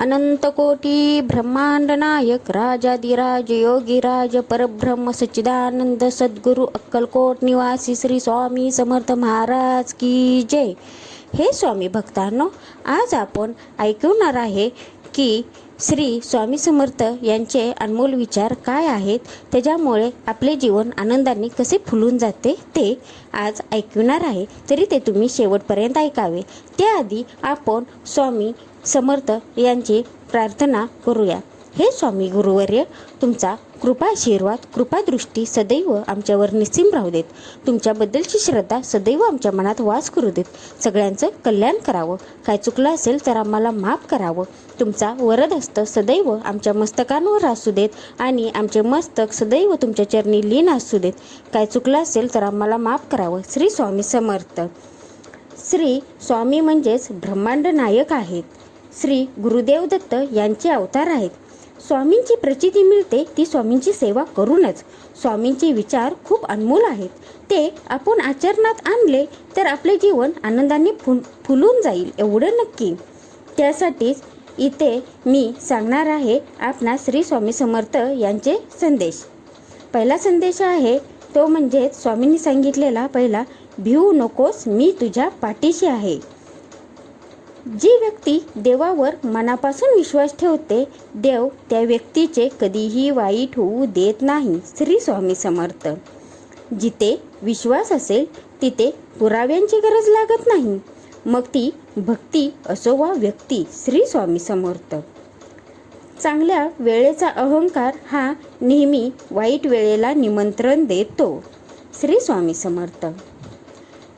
अनंतकोटी ब्रह्मांड नायक राजाधिराज योगीराज परब्रह्म सच्चिदानंद सद्गुरु अक्कलकोट निवासी श्री स्वामी समर्थ महाराज की जय. हे स्वामी भक्तांनो आज आपण ऐकवणार आहे की श्री स्वामी समर्थ यांचे अनमोल विचार काय आहेत त्याच्यामुळे आपले जीवन आनंदाने कसे फुलून जाते ते आज ऐकवणार आहे. तरी ते तुम्ही शेवटपर्यंत ऐकावे. त्याआधी आपण स्वामी समर्थ यांची प्रार्थना करूया. हे स्वामी गुरुवर्य तुमचा कृपाशीर्वाद कृपादृष्टी सदैव आमच्यावर निस्सीम राहू देत. तुमच्याबद्दलची श्रद्धा सदैव आमच्या मनात वास करू देत. सगळ्यांचं कल्याण करावं. काय चुकलं असेल तर आम्हाला माफ करावं. तुमचा वरदहस्त सदैव आमच्या मस्तकांवर असू देत आणि आमचे मस्तक सदैव तुमच्या चरणी लीन असू देत. काय चुकलं असेल तर आम्हाला माफ करावं. श्री स्वामी समर्थ. श्री स्वामी म्हणजेच ब्रह्मांड नायक आहेत. श्री गुरुदेव दत्त यांचे अवतार आहेत. स्वामींची प्रचिती मिळते ती स्वामींची सेवा करूनच. स्वामींचे विचार खूप अनमोल आहेत. ते आपण आचरणात आणले तर आपले जीवन आनंदाने फु फुलून जाईल एवढं नक्की. त्यासाठीच इथे मी सांगणार आहे आपणा श्री स्वामी समर्थ यांचे संदेश. पहिला संदेश आहे तो म्हणजे स्वामींनी सांगितलेला पहिला भिवू नकोस मी तुझ्या पाठीशी आहे. जी व्यक्ती देवावर मनापासून विश्वास ठेवते देव त्या व्यक्तीचे कधीही वाईट होऊ देत नाही श्री स्वामी समर्थ. जिथे विश्वास असेल तिथे पुराव्यांची गरज लागत नाही. मग ती भक्ती असो वा व्यक्ती श्री स्वामी समर्थ. चांगल्या वेळेचा अहंकार हा नेहमी वाईट वेळेला निमंत्रण देतो श्री स्वामी समर्थ.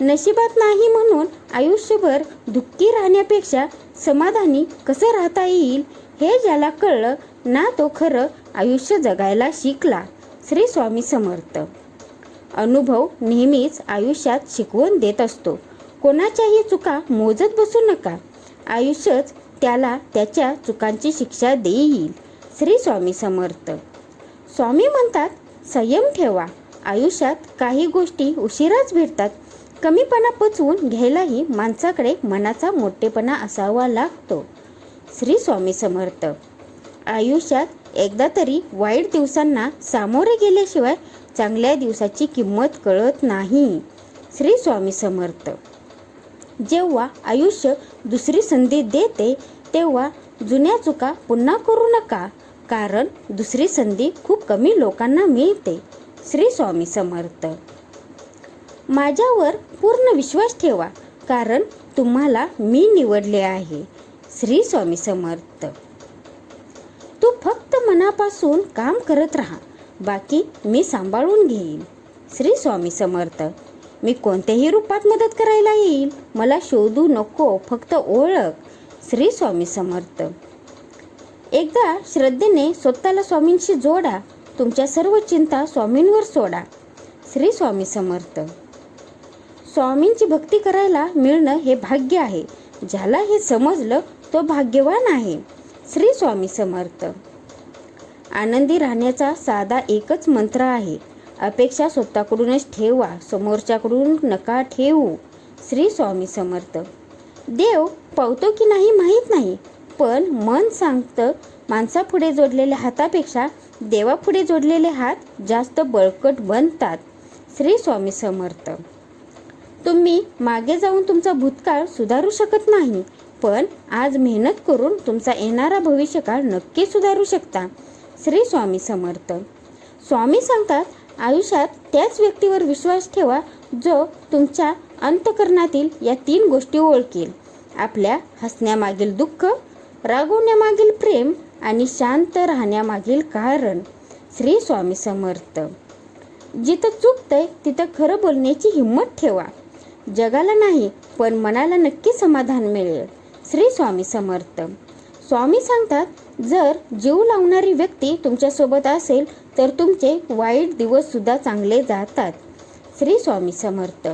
नशिबात नाही म्हणून आयुष्यभर दुःखी राहण्यापेक्षा समाधानी कसं राहता येईल हे ज्याला कळलं ना तो खरं आयुष्य जगायला शिकला. श्री स्वामी समर्थ. अनुभव नेहमीच आयुष्यात शिकवून देत असतो. कोणाच्याही चुका मोजत बसू नका. आयुष्यच त्याला त्याच्या चुकांची शिक्षा देईल. श्री स्वामी समर्थ. स्वामी म्हणतात संयम ठेवा. आयुष्यात काही गोष्टी उशिराच भेटतात. कमीपणा पचवून घ्यायलाही माणसाकडे मनाचा मोठेपणा असावा लागतो. श्री स्वामी समर्थ. आयुष्यात एकदा तरी वाईट दिवसांना सामोरे गेल्याशिवाय चांगल्या दिवसाची किंमत कळत नाही. श्री स्वामी समर्थ. जेव्हा आयुष्य दुसरी संधी देते तेव्हा जुन्या चुका पुन्हा करू नका कारण दुसरी संधी खूप कमी लोकांना मिळते. श्री स्वामी समर्थ. माझ्यावर पूर्ण विश्वास ठेवा कारण तुम्हाला मी निवडले आहे. श्री स्वामी समर्थ. तू फक्त मनापासून काम करत राहा बाकी मी सांभाळून घेईन. श्री स्वामी समर्थ. मी कोणत्याही रूपात मदत करायला येईल मला शोधू नको फक्त ओळख. श्री स्वामी समर्थ. एकदा श्रद्धेने स्वतःला स्वामींशी जोडा तुमच्या सर्व चिंता स्वामींवर सोडा. श्री स्वामी समर्थ. स्वामींची भक्ती करायला मिळणं हे भाग्य आहे. ज्याला हे समजलं तो भाग्यवान आहे. श्री स्वामी समर्थ. आनंदी राहण्याचा साधा एकच मंत्र आहे. अपेक्षा स्वतःकडूनच ठेवा समोरच्याकडून नका ठेवू. श्री स्वामी समर्थ. देव पावतो की नाही माहीत नाही पण मन सांगतं माणसापुढे जोडलेल्या हातापेक्षा देवापुढे जोडलेले हात जास्त बळकट बनतात. श्री स्वामी समर्थ. तुम्ही मागे जाऊन तुमचा भूतकाळ सुधारू शकत नाही पण आज मेहनत करून तुमचा येणारा भविष्यकाळ नक्की सुधारू शकता. श्री स्वामी समर्थ. स्वामी सांगतात आयुष्यात त्याच व्यक्तीवर विश्वास ठेवा जो तुमच्या अंतकरणातील या तीन गोष्टी ओळखेल. आपल्या हसण्यामागील दुःख रागवण्यामागील प्रेम आणि शांत राहण्यामागील कारण. श्री स्वामी समर्थ. जिथं चुकतंय तिथं खरं बोलण्याची हिंमत ठेवा. जगाला नाही पण मनाला नक्की समाधान मिळेल. श्री स्वामी समर्थ. स्वामी सांगतात जर जीव लावणारी व्यक्ती तुमच्यासोबत असेल तर तुमचे वाईट दिवस सुद्धा चांगले जातात. श्री स्वामी समर्थ.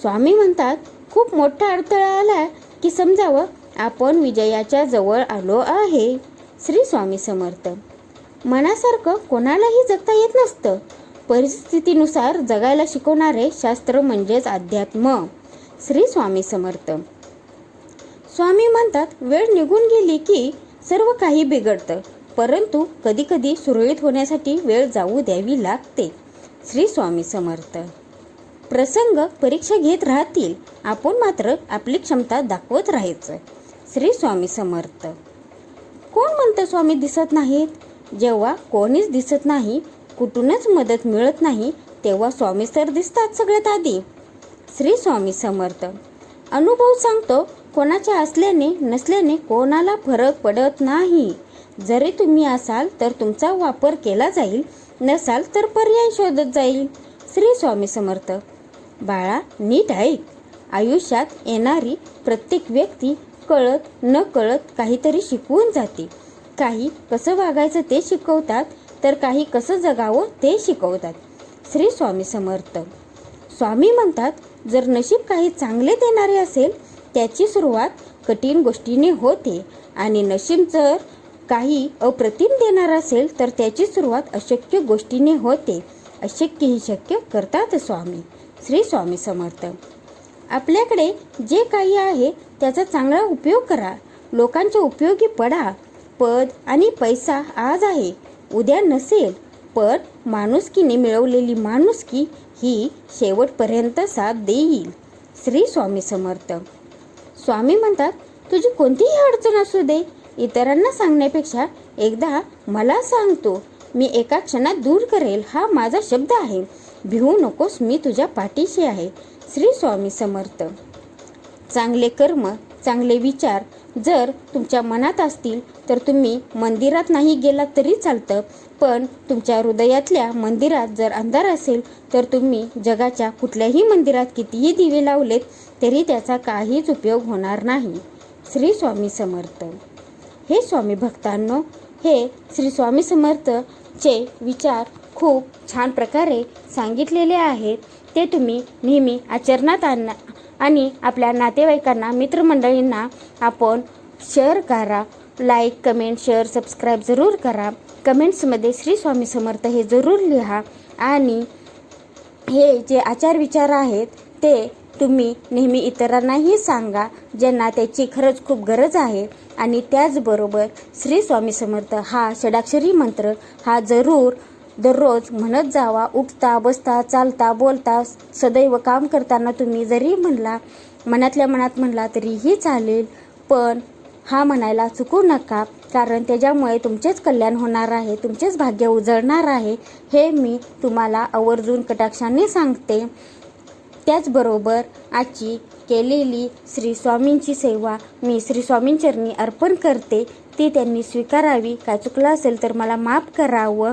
स्वामी म्हणतात खूप मोठा अडथळा आला की समजावं आपण विजयाच्या जवळ आलो आहे. श्री स्वामी समर्थ. मनासारखं कोणालाही जगता येत नसतं. परिस्थितीनुसार जगायला शिकवणारे शास्त्र म्हणजेच अध्यात्म. श्री स्वामी समर्थ. स्वामी म्हणतात वेळ निघून गेली की सर्व काही बिघडतं. परंतु कधीकधी सुरळीत होण्यासाठी वेळ जाऊ द्यावी लागते. श्री स्वामी समर्थ. प्रसंग परीक्षा घेत राहतील. आपण मात्र आपली क्षमता दाखवत राहायचं. श्री स्वामी समर्थ. कोण म्हणतं स्वामी दिसत नाहीत? जेव्हा कोणीच दिसत नाही कुठूनच मदत मिळत नाही तेव्हा स्वामी सर दिसतात सगळ्यात आधी. श्री स्वामी समर्थ. अनुभव सांगतो कोणाच्या असल्याने नसल्याने कोणाला फरक पडत नाही. जरी तुम्ही असाल तर तुमचा वापर केला जाईल नसाल तर पर्याय शोधत जाईल. श्री स्वामी समर्थ. बाळा नीट ऐक. आयुष्यात येणारी प्रत्येक व्यक्ती कळत न कळत काहीतरी शिकवून जाते. काही कसं वागायचं ते शिकवतात तर काही कसं जगावं ते शिकवतात. श्री स्वामी समर्थ. स्वामी म्हणतात जर नशीब काही चांगले देणारे असेल त्याची सुरुवात कठीण गोष्टीने होते. आणि नशीब जर काही अप्रतिम देणार असेल तर त्याची सुरुवात अशक्य गोष्टीने होते. अशक्य ही शक्य करतात स्वामी. श्री स्वामी समर्थ. आपल्याकडे जे काही आहे त्याचा चांगला उपयोग करा. लोकांच्या उपयोगी पडा. पद आणि पैसा आज आहे. उद्या नसेल पण माणुसकीने मिळवलेली माणुसकी ही शेवटपर्यंत साथ देईल. श्री स्वामी समर्थ. स्वामी म्हणतात तुझी कोणतीही अडचण असू दे. इतरांना सांगण्यापेक्षा एकदा मला सांगतो. मी एका क्षणात दूर करेल हा माझा शब्द आहे. भिवू नकोस मी तुझ्या पाठीशी आहे. श्री स्वामी समर्थ. चांगले कर्म चांगले विचार जर तुमच्या मनात असतील तर तुम्ही मंदिरात नाही गेलात तरी चालतं पण तुमच्या हृदयातल्या मंदिरात जर अंधार असेल तर तुम्ही जगाच्या कुठल्याही मंदिरात कितीही दिवे लावलेत तरी त्याचा काहीच उपयोग होणार नाही. श्री स्वामी समर्थ. हे स्वामी भक्तांनो हे श्री स्वामी समर्थचे विचार खूप छान प्रकारे सांगितलेले आहेत. ते तुम्ही नेहमी आचरणात आणा आणि आपल्या नातेवाईकांना मित्रमंडळींना आपण शेअर करा. लाईक कमेंट शेअर सबस्क्राईब जरूर करा. कमेंट्समध्ये श्री स्वामी समर्थ हे जरूर लिहा. आणि हे जे आचार विचार आहेत ते तुम्ही नेहमी इतरांनाही सांगा ज्यांना त्याची खरंच खूप गरज आहे. आणि त्याचबरोबर श्री स्वामी समर्थ हा षडाक्षरी मंत्र हा जरूर दररोज म्हणत जावा उठता बसता चालता बोलता सदैव काम करताना तुम्ही जरी म्हणला मनातल्या मनात म्हणला तरीही चालेल पण हा म्हणायला चुकू नका कारण त्याच्यामुळे तुमचेच कल्याण होणार आहे तुमचेच भाग्य उजळणार आहे हे मी तुम्हाला आवर्जून कटाक्षाने सांगते. त्याचबरोबर आजची केलेली श्री स्वामींची सेवा मी श्री स्वामींचरणी अर्पण करते ती त्यांनी स्वीकारावी काय चुकलं असेल तर मला माफ करावं.